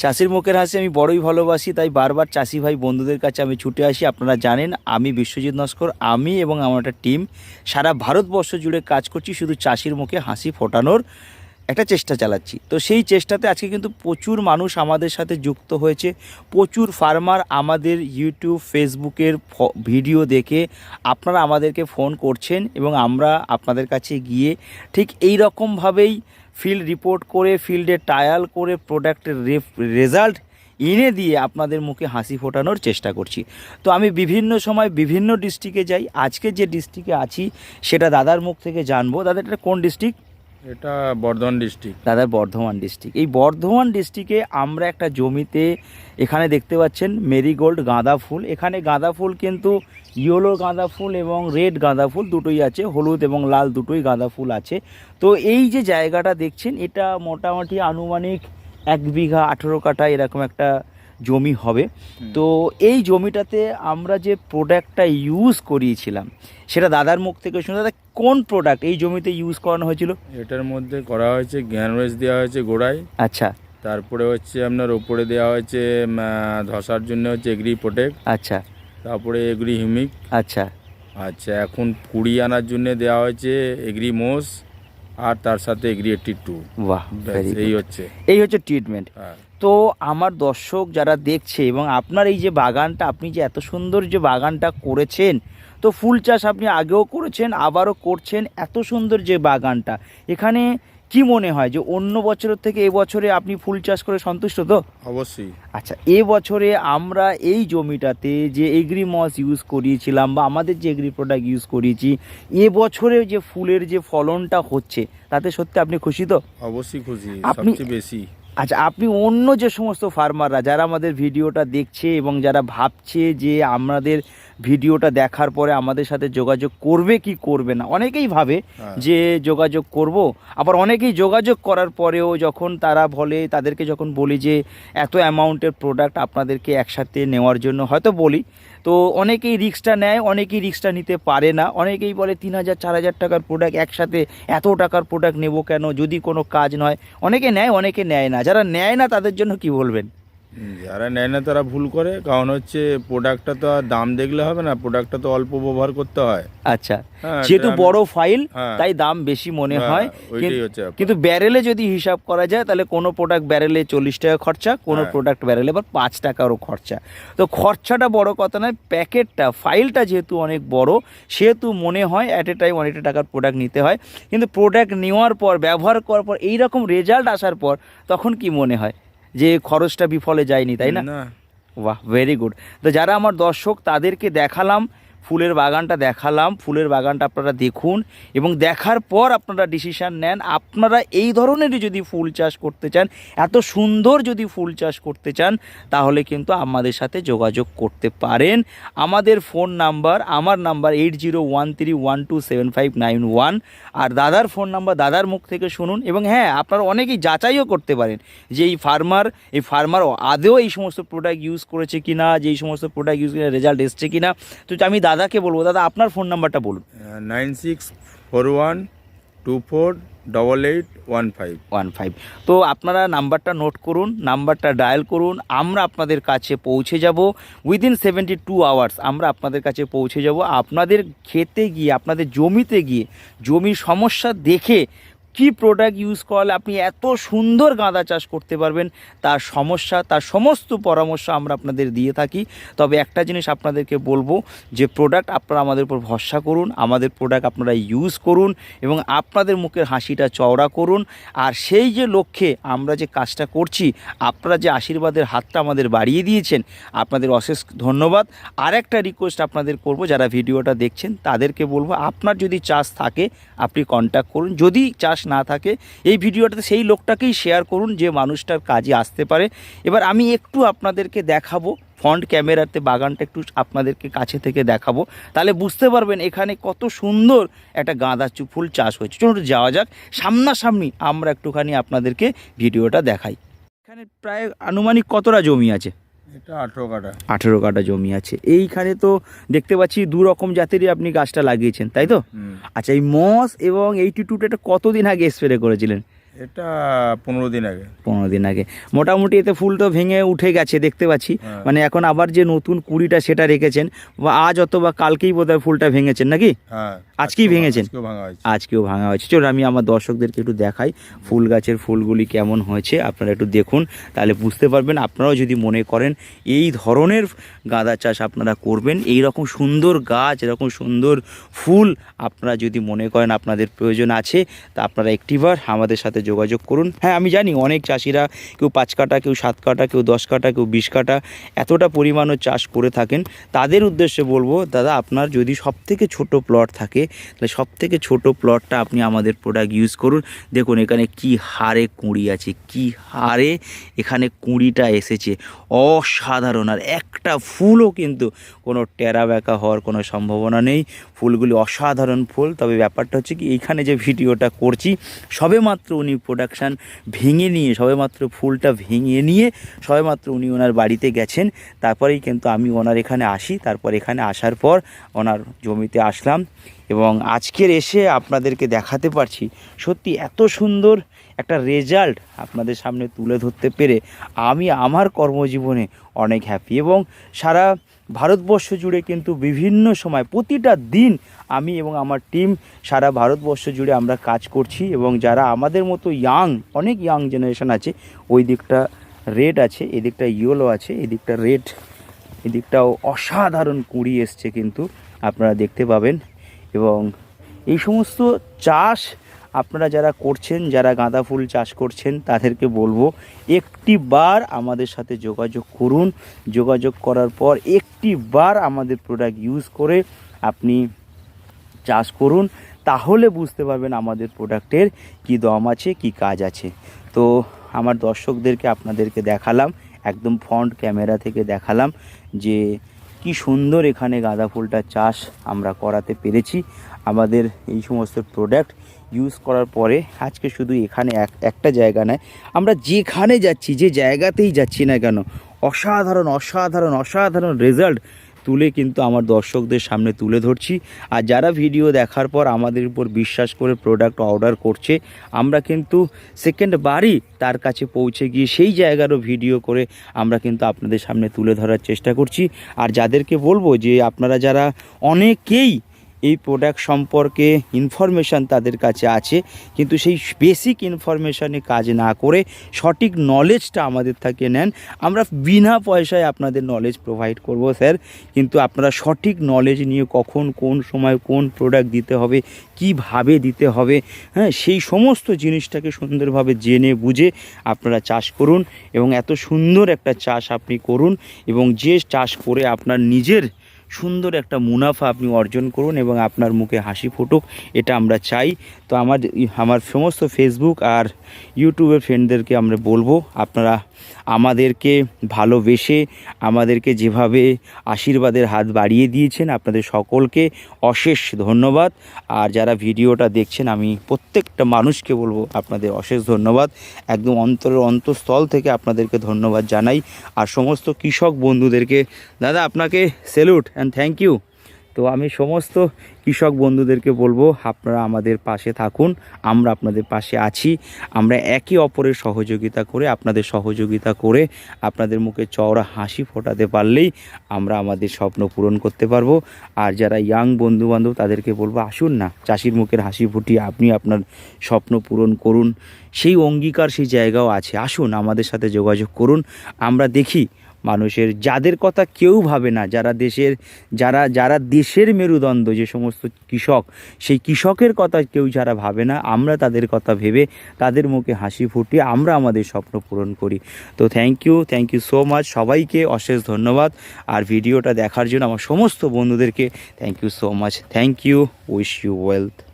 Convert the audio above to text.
চাষির মুখের হাসি আমি বড়ই ভালোবাসি, তাই বারবার চাষি ভাই বন্ধুদের কাছে আমি ছুটে আসি। আপনারা জানেন, আমি বিশ্বজিৎ নস্কর, আমি এবং আমার একটা টিম সারা ভারতবর্ষ জুড়ে কাজ করছি, শুধু চাষির মুখে হাসি ফোটানোর একটা চেষ্টা চালাচ্ছি। তো সেই চেষ্টাতে আজকে কিন্তু প্রচুর মানুষ আমাদের সাথে যুক্ত হয়েছে। প্রচুর ফার্মার আমাদের ইউটিউব, ফেসবুকের ভিডিও দেখে আপনারা আমাদেরকে ফোন করছেন এবং আমরা আপনাদের কাছে গিয়ে ঠিক এই রকমভাবেই ফিল্ড রিপোর্ট করে ফিল্ডে ট্রায়াল করে প্রোডাক্টের রেজাল্ট এনে দিয়ে আপনাদের মুখে হাসি ফোটানোর চেষ্টা করছি। তো আমি বিভিন্ন সময় বিভিন্ন ডিস্ট্রিক্টে যাই। আজকে যে ডিস্ট্রিক্টে আছি সেটা দাদার মুখ থেকে জানব। দাদা এটা কোন ডিস্ট্রিক্ট এটা বর্ধমান ডিস্ট্রিক্ট দাদার বর্ধমান ডিস্ট্রিক্ট এই বর্ধমান ডিস্ট্রিক্টে আমরা একটা জমিতে এখানে দেখতে পাচ্ছেন মেরিগোল্ড গাঁদা ফুল। এখানে গাঁদা ফুল কিন্তু ইয়েলো গাঁদা ফুল এবং রেড গাঁদা ফুল দুটোই আছে হলুদ এবং লাল দুটোই গাঁদা ফুল আছে। তো এই যে জায়গাটা দেখছেন এটা মোটামুটি আনুমানিক এক বিঘা আঠেরো কাঠা এরকম একটা জমি হবে। তো এই জমিটাতে আমরা যে প্রোডাক্টটা ইউজ করিয়েছিলাম সেটা দাদার মুখ থেকে শুনে দাদা কোন প্রোডাক্ট এই জমিতে ইউজ করানো হয়েছিল? এটার মধ্যে করা হয়েছে গ্যানওয়েজ দেওয়া হয়েছে গোড়ায়। আচ্ছা। তারপরে হচ্ছে আপনার ওপরে দেওয়া হয়েছে ধসার জন্য হচ্ছে এগ্রি প্রোটেক্ট। আচ্ছা। তারপরে এগ্রি হিউমিক। আচ্ছা। আচ্ছা এখন কুড়ি আনার জন্য দেওয়া হয়েছে এগ্রি মোস আর তার সাথে এগ্রি এইটটি টু। বাহ এই হচ্ছে। এই হচ্ছে ট্রিটমেন্ট হ্যাঁ। তো আমার দর্শক যারা দেখছে এবং আপনার এই যে বাগানটা আপনি যে এত সুন্দর যে বাগানটা করেছেন তো ফুল চাষ আপনি আগেও করেছেন আবারও করছেন এত সুন্দর যে বাগানটা। এখানে কি মনে হয় যে অন্য বছরের থেকে এবছরে আপনি ফুল চাষ করে সন্তুষ্ট তো? অবশ্যই। আচ্ছা এবছরে আমরা এই জমিটাতে যে এগ্রি মস ইউজ করিয়েছিলাম বা আমাদের যে এগ্রি প্রোডাক্ট ইউজ করিয়েছি এবছরে যে ফুলের যে ফলনটা হচ্ছে তাতে সত্যি আপনি খুশি তো? অবশ্যই খুশি আপনি- বেশি। আচ্ছা আপনি অন্য যে সমস্ত ফার্মাররা যারা আমাদের ভিডিওটা দেখছে এবং যারা ভাবছে যে আমাদের ভিডিওটা দেখার পরে আমাদের সাথে যোগাযোগ করবে কি করবে না? অনেকেই ভাবে হ্যাঁ। যে যোগাযোগ করব আবার অনেকেই যোগাযোগ করার পরেও যখন তারা বলে তাদেরকে যখন বলি যে এত অ্যামাউন্টের প্রোডাক্ট আপনাদেরকে একসাথে নেওয়ার জন্য হয়তো বলি তো অনেকেই রিক্সটা নেয় অনেকেই রিক্সটা নিতে পারে না। অনেকেই বলে তিন হাজার চার হাজার টাকার প্রোডাক্ট একসাথে এত টাকার প্রোডাক্ট নেব কেন? যদি কোনো কাজ নয়। অনেকে নেয় অনেকে নেয় না। যারা নেয় না তাদের জন্য কি বলবেন? যারা নেয় না তারা ভুল করে কারণ হচ্ছে প্রোডাক্টটা তো আর দাম দেখলে হবে না প্রোডাক্টটা তো অল্প ব্যবহার করতে হয়। আচ্ছা হ্যাঁ, যেহেতু বড় ফাইল হ্যাঁ। তাই দাম বেশি মনে হ্যাঁ, হয়। কিন্তু- ব্যারেলে যদি হিসাব করা যায় তাহলে কোনো প্রোডাক্ট ব্যারেলে চল্লিশ টাকা খরচা কোনো। প্রোডাক্ট ব্যারেলে আবার পাঁচ টাকারও খরচা। তো খরচাটা বড় কথা নয় প্যাকেটটা ফাইলটা যেহেতু অনেক বড় সেহেতু মনে হয় অ্যাট এ টাইম অনেকটা টাকার প্রোডাক্ট নিতে হয়। কিন্তু প্রোডাক্ট নেওয়ার পর ব্যবহার করার পর এইরকম রেজাল্ট আসার পর তখন কি মনে হয়? যে খরচটা বিফলে যায়নি তাই না? বাহ ভেরি গুড তো যারা আমার দর্শক তাদেরকে দেখালাম ফুলের বাগানটা দেখালাম, ফুলের বাগানটা আপনারা দেখুন এবং দেখার পর আপনারা ডিসিশান নেন, আপনারা এই ধরনেরই যদি ফুল চাষ করতে চান, এত সুন্দর যদি ফুল চাষ করতে চান, তাহলে কিন্তু আমাদের সাথে যোগাযোগ করতে পারেন। আমাদের ফোন নাম্বার আমার number eight zero one three one two seven five nine one আর দাদার ফোন নাম্বার দাদার মুখ থেকে শুনুন এবং হ্যাঁ আপনারা অনেকেই যাচাইও করতে পারেন যে এই ফার্মার এই ফার্মার আদেও এই সমস্ত প্রোডাক্ট ইউজ করেছে কিনা, যে এই সমস্ত প্রোডাক্ট ইউজ রেজাল্ট এসছে কিনা। তো আমি দাদাকে বলব দাদা আপনার ফোন নাম্বারটা বলুন। Nine six four one two four double eight one five one five তো আপনারা নাম্বারটা নোট করুন নাম্বারটা ডায়াল করুন আমরা আপনাদের কাছে পৌঁছে যাব। উইদিন সেভেন্টি টু আওয়ার্স আমরা আপনাদের কাছে পৌঁছে যাব। আপনাদের খেতে গিয়ে আপনাদের জমিতে গিয়ে জমির সমস্যা দেখে কি প্রোডাক্ট ইউজ করলে আপনি এত সুন্দর গাঁদা চাষ করতে পারবেন, তার সমস্যা, তার সমস্ত পরামর্শ আমরা আপনাদের দিয়ে থাকি। তবে একটা জিনিস আপনাদেরকে বলব, যে প্রোডাক্ট আপনারা আমাদের উপর ভরসা করুন, আমাদের প্রোডাক্ট আপনারা ইউজ করুন এবং আপনাদের মুখের হাসিটা, চওড়া করুন। আর সেই যে লক্ষ্যে আমরা যে কাজটা করছি, আপনারা যে আশীর্বাদের হাতটা আমাদের বাড়িয়ে দিয়েছেন, আপনাদের অশেষ ধন্যবাদ। আর একটা রিকোয়েস্ট আপনাদের করব, যারা ভিডিওটা দেখছেন, তাদেরকে বলব, আপনার যদি চাষ থাকে, আপনি কন্ট্যাক্ট করুন। যদি চাষ না থাকে, এই ভিডিওটাতে সেই লোকটাকেই শেয়ার করুন যে মানুষটার কাজে আসতে পারে। এবার আমি একটু আপনাদেরকে দেখাবো ফ্রন্ট ক্যামেরাতে বাগানটা একটু আপনাদেরকে কাছে থেকে দেখাবো। তাহলে বুঝতে পারবেন এখানে কত সুন্দর একটা গাঁদা ফুল চাষ হয়েছে। চলুন যাওয়া যাক। সামনাসামনি আমরা একটুখানি আপনাদেরকে ভিডিওটা দেখাই। এখানে প্রায় আনুমানিক কতটা জমি আছে? এটা আঠেরো কাটা আঠেরো কাটা জমি আছে। এইখানে তো দেখতে পাচ্ছি দু রকম জাতেরই আপনি গাছটা লাগিয়েছেন তাই তো? আচ্ছা এই মস এবং এইটি টুটা এটা কতদিন আগে স্প্রে করেছিলেন? এটা পনেরো দিন আগে। পনেরো দিন আগে। মোটামুটি এতে ফুল তো ভেঙে উঠে গেছে দেখতে পাচ্ছি। হ্যাঁ। মানে এখন আবার যে নতুন কুড়িটা সেটা রেখেছেন বা আজ অথবা কালকেই বোধহয় ফুলটা ভেঙেছেন নাকি? হ্যাঁ আজকেই ভেঙেছেন? আজকেও ভাঙা হয়েছে। আজকেও ভাঙা হয়েছে। চলো আমি আমার দর্শকদেরকে একটু দেখাই ফুল গাছের ফুলগুলি কেমন হয়েছে। আপনারা একটু দেখুন তাহলে বুঝতে পারবেন। আপনারাও যদি মনে করেন এই ধরনের গাঁদা চাষ আপনারা করবেন। এই রকম সুন্দর গাছ এরকম সুন্দর ফুল আপনারা যদি মনে করেন আপনাদের প্রয়োজন আছে তা আপনারা একটিবার আমাদের সাথে যোগাযোগ করুন। হ্যাঁ আমি জানি অনেক চাষিরা কেউ পাঁচ কাটা কেউ সাত কাটা কেউ দশ কাটা কেউ বিশ কাটা এতটা পরিমাণও চাষ করে থাকেন। তাদের উদ্দেশ্যে বলব, দাদা, আপনার যদি সব থেকে ছোট প্লট থাকে, তাহলে সব থেকে ছোটো প্লটটা আপনি আমাদের প্রোডাক্ট ইউজ করুন। দেখুন, এখানে কি হারে কুঁড়ি আছে, কি হারে এখানে কুঁড়িটা এসেছে। অসাধারণ, আর একটা ফুলও কিন্তু কোনো টেরা ব্যাকা হওয়ার কোনো সম্ভাবনা নেই। ফুলগুলি অসাধারণ ফুল, তবে ব্যাপারটা হচ্ছে কি, এইখানে যে ভিডিওটা করছি, সবেমাত্র উনি প্রোডাকশান ভেঙে নিয়ে, সবেমাত্র ফুলটা ভেঙে নিয়ে সবেমাত্র উনি ওনার বাড়িতে গেছেন। তারপরেই কিন্তু আমি ওনার এখানে আসি। তারপর এখানে আসার পর ওনার জমিতে আসলাম। এবং আজকের এসে আপনাদেরকে দেখাতে পারছি সত্যি এত সুন্দর একটা রেজাল্ট আপনাদের সামনে তুলে ধরতে পেরে আমি আমার কর্মজীবনে অনেক হ্যাপি এবং সারা ভারতবর্ষ জুড়ে কিন্তু বিভিন্ন সময় প্রতিটা দিন আমি এবং আমার টিম সারা ভারতবর্ষ জুড়ে আমরা কাজ করছি এবং যারা আমাদের মতো ইয়াং অনেক ইয়াং জেনারেশন আছে, ওই দিকটা রেড আছে এদিকটা ইয়েলো আছে এদিকটা রেড এদিকটাও অসাধারণ কুঁড়ি এসছে কিন্তু আপনারা দেখতে পাবেন এবং এই সমস্ত চাষ আপনারা যারা করছেন, যারা গাঁদা ফুল চাষ করছেন, তাদেরকে বলব একটি বার আমাদের সাথে যোগাযোগ করুন। যোগাযোগ করার পর একটি বার আমাদের প্রোডাক্ট ইউজ করে আপনি চাষ করুন, তাহলে বুঝতে পারবেন আমাদের প্রোডাক্টের কি দম আছে, কি কাজ আছে। তো আমার দর্শকদেরকে আপনাদেরকে দেখালাম, একদম ফ্রন্ট ক্যামেরা থেকে দেখালাম যে কি সুন্দর এখানে গাঁদা ফুলটা চাষ আমরা করাতে পেরেছি। আমাদের এই সমস্ত প্রোডাক্ট ইউজ করার পরে আজকে শুধু এখানে এক, একটা জায়গা নয়, আমরা যেখানে যাচ্ছি, যে জায়গাতেই যাচ্ছি না কেন, অসাধারণ অসাধারণ অসাধারণ রেজাল্ট তুলে কিন্তু আমার দর্শকদের সামনে তুলে ধরছি। আর যারা ভিডিও দেখার পর আমাদের উপর বিশ্বাস করে প্রোডাক্ট অর্ডার করছে, আমরা কিন্তু সেকেন্ড বারই তার কাছে পৌঁছে গিয়ে সেই জায়গারও ভিডিও করে আমরা কিন্তু আপনাদের সামনে তুলে ধরার চেষ্টা করছি। আর যাদেরকে বলব যে আপনারা যারা অনেকেই এই প্রোডাক্ট সম্পর্কে ইনফরমেশান তাদের কাছে আছে, কিন্তু সেই বেসিক ইনফরমেশানে কাজ না করে সঠিক নলেজটা আমাদের থেকে নেন। আমরা বিনা পয়সায় আপনাদের নলেজ প্রোভাইড করব, স্যার। কিন্তু আপনারা সঠিক নলেজ নিয়ে কখন, কোন সময় কোন প্রোডাক্ট দিতে হবে, কীভাবে দিতে হবে হ্যাঁ সেই সমস্ত জিনিসটাকে সুন্দরভাবে জেনে বুঝে আপনারা চাষ করুন এবং এত সুন্দর একটা চাষ আপনি করুন এবং যে চাষ করে আপনার নিজের সুন্দর একটা মুনাফা আপনি অর্জন করুন এবং আপনার মুখে হাসি ফুটুক, এটা আমরা চাই। তো আমার আমার সমস্ত ফেসবুক আর ইউটিউবের ফ্রেন্ডদেরকে আমরা বলব, আপনারা আমাদেরকে ভালোবেসে, আমাদেরকে যেভাবে আশীর্বাদের হাত বাড়িয়ে দিয়েছেন, আপনাদের সকলকে অশেষ ধন্যবাদ। আর যারা ভিডিওটা দেখছেন, আমি প্রত্যেকটা মানুষকে বলব, আপনাদের অশেষ ধন্যবাদ। একদম অন্তরের অন্তঃস্থল থেকে আপনাদেরকে ধন্যবাদ জানাই। আর সমস্ত কৃষক বন্ধুদেরকে, দাদা, আপনাকে স্যালুট অ্যান্ড থ্যাংক ইউ তো আমি সমস্ত কৃষক বন্ধুদেরকে বলব, আপনারা আমাদের পাশে থাকুন, আমরা আপনাদের পাশে আছি, আমরা একে অপরের সহযোগিতা করে, আপনাদের সহযোগিতা করে, আপনাদের মুখে চওড়া হাসি ফোটাতে পারলেই আমরা আমাদের স্বপ্ন পূরণ করতে পারব। আর যারা ইয়াং বন্ধু বান্ধব তাদেরকে বলব, আসুন না, চাষির মুখের হাসি ফুটিয়ে আপনি আপনার স্বপ্ন পূরণ করুন। সেই অঙ্গীকার, সেই জায়গাও আছে, আসুন আমাদের সাথে যোগাযোগ করুন। আমরা দেখি মানুষের, যাদের কথা কেউ ভাবে না, যারা দেশের, যারা যারা দেশের মেরুদণ্ড, যে সমস্ত কৃষক, সেই কৃষকের কথা কেউ যারা ভাবে না, আমরা তাদের কথা ভেবে তাদের মুখে হাসি ফুটিয়ে আমরা আমাদের স্বপ্ন পূরণ করি। তো thank you thank you so much সবাইকে অশেষ ধন্যবাদ। আর ভিডিওটা দেখার জন্য আমার সমস্ত বন্ধুদেরকে thank you so much thank you wish you wealth